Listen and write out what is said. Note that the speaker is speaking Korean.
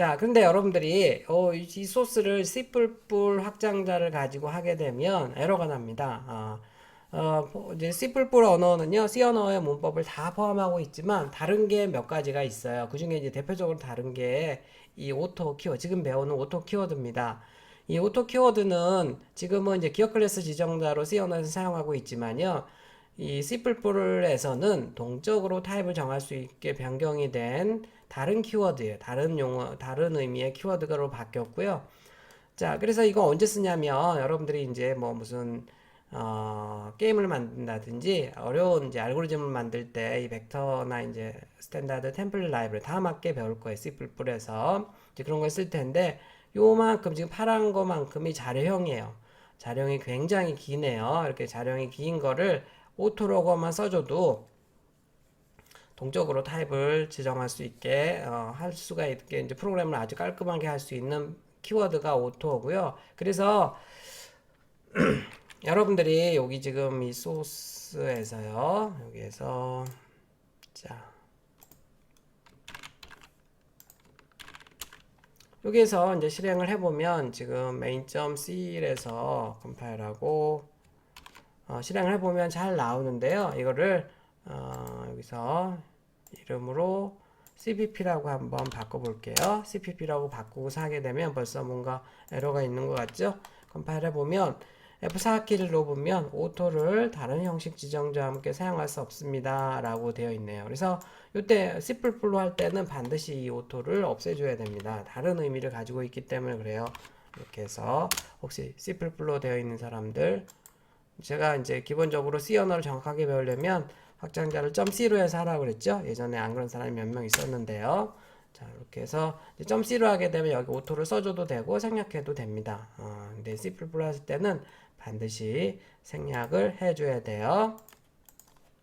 자, 근데 여러분들이 어, 이이 소스를 C++ 확장자를 가지고 하게 되면 에러가 납니다. 아, 어, 이제 C++ 언어는요, C 언어의 문법을 다 포함하고 있지만 다른 게 몇 가지가 있어요. 그 중에 이제 대표적으로 다른 게 이 오토 키워드, 지금 배우는 오토 키워드입니다. 이 오토 키워드는 지금은 이제 기억 클래스 지정자로 C 언어에서 사용하고 있지만요. 이 C++에서는 동적으로 타입을 정할 수 있게 변경이 된 다른 키워드예요. 다른 용어, 다른 의미의 키워드로 바뀌었고요. 자, 그래서 이거 언제 쓰냐면 여러분들이 이제 뭐 무슨 어, 게임을 만든다든지 어려운 이제 알고리즘을 만들 때 이 벡터나 이제 스탠다드 템플릿 라이브를 다 맞게 배울 거예요. C++에서 이제 그런 걸 쓸 텐데 요만큼 지금 파란 거만큼이 자료형이에요. 자료형이 굉장히 기네요. 이렇게 자료형이 긴 거를 오토로고만 써줘도 동적으로 타입을 지정할 수 있게 어, 할 수가 있게 이제 프로그램을 아주 깔끔하게 할 수 있는 키워드가 오토고요. 그래서 여러분들이 여기 지금 이 소스에서요. 여기에서 자 여기에서 이제 실행을 해보면 지금 main.c에서 컴파일하고 어, 실행을 해보면 잘 나오는데요. 이거를 어, 여기서 이름으로 cpp라고 한번 바꿔볼게요. cpp라고 바꾸고 하게 되면 벌써 뭔가 에러가 있는 것 같죠? 컴파일 해보면 F4키를 누르면 오토를 다른 형식 지정자와 함께 사용할 수 없습니다. 라고 되어 있네요. 그래서 이때 C++로 할 때는 반드시 이 오토를 없애줘야 됩니다. 다른 의미를 가지고 있기 때문에 그래요. 이렇게 해서 혹시 C++로 되어 있는 사람들 제가 이제 기본적으로 C 언어를 정확하게 배우려면 확장자를 .c로 해서 하라고 그랬죠. 예전에 안 그런 사람이 몇 명 있었는데요. 자, 이렇게 해서 이제 .c로 하게 되면 여기 오토를 써줘도 되고 생략해도 됩니다. 어, 근데 C++ 하실 때는 반드시 생략을 해줘야 돼요.